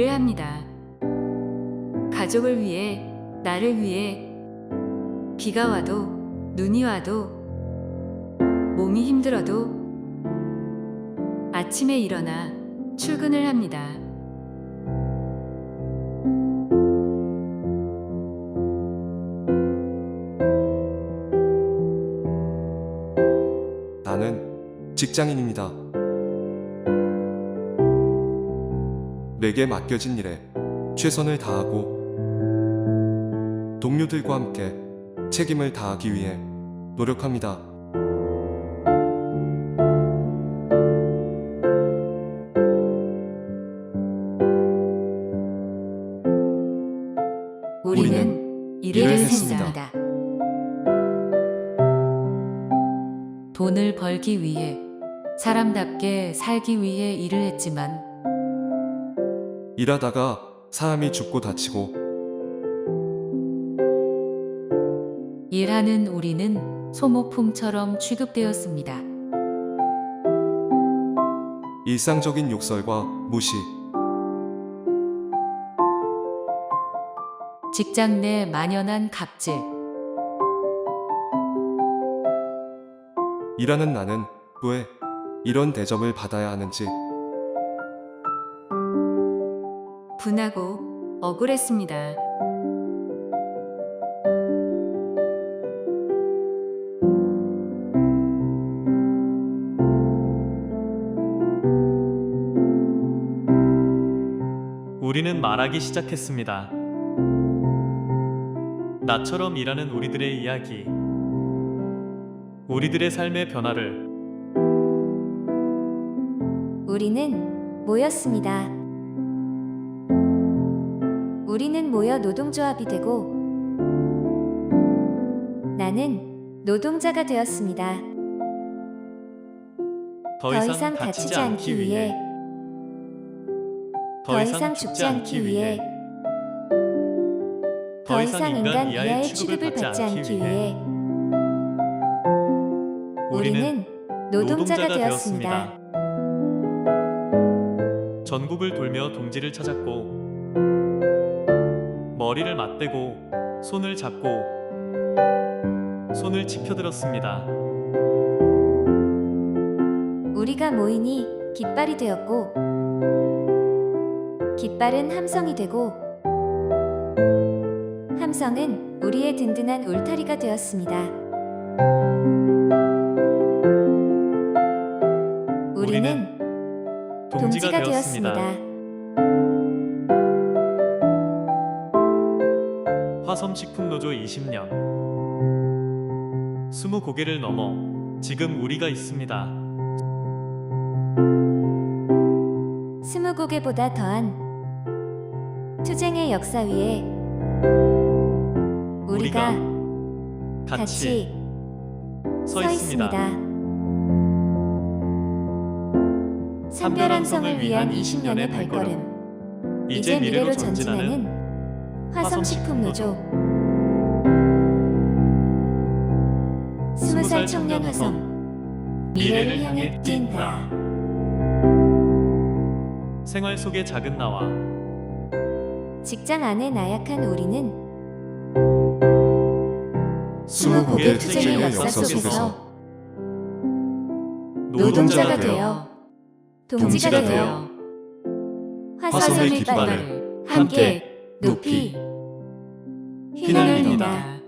합니다. 가족을 위해, 나를 위해, 비가 와도, 눈이 와도, 몸이 힘들어도, 아침에 일어나 출근을 합니다. 나는 직장인입니다. 내게 맡겨진 일에 최선을 다하고 동료들과 함께 책임을 다하기 위해 노력합니다. 우리는 일을. 했습니다. 돈을 벌기 위해, 사람답게 살기 위해 일을 했지만, 일하다가 사람이 죽고 다치고. 일하는 우리는 소모품처럼 취급되었습니다. 일상적인 욕설과 무시, 직장 내 만연한 갑질, 일하는 나는 왜 이런 대접을 받아야 하는지 분하고 억울했습니다. 우리는 말하기 시작했습니다. 나처럼 일하는 우리들의 이야기. 우리들의 삶의 변화를 우리는 모였습니다. 우리는 모여 노동조합이 되고 나는 노동자가 되었습니다. 더 이상 다치지 않기 위해. 더 이상 죽지 않기 위해. 더 이상 인간 이하의 취급을 받지 않기 위해. 우리는 노동자가 되었습니다. 전국을 돌며 동지를 찾았고 머리를 맞대고 손을 잡고 손을 지켜들었습니다. 우리가 모이니 깃발이 되었고 깃발은 함성이 되고 함성은 우리의 든든한 울타리가 되었습니다. 우리는 동지가 되었습니다. 화섬식품노조 20년 스무 고개를 넘어 지금 우리가 있습니다. 스무고개보다 더한 투쟁의 역사 위에 우리가 같이, 같이 서서 있습니다. 산별함성을 위한 20년의 발걸음 이제 미래로 전진하는 화성식품노조. 스무 살 청년 화성. 미래를 향해 뛴다. 생활 속의 작은 나와. 직장 안에 나약한 우리는 스무 고개 고개 투쟁의 투쟁의 역사 속에서 노동자가 되어 동지가 되어 화성의 깃발을 함께 높이 휘날립니다. 휘날립니다.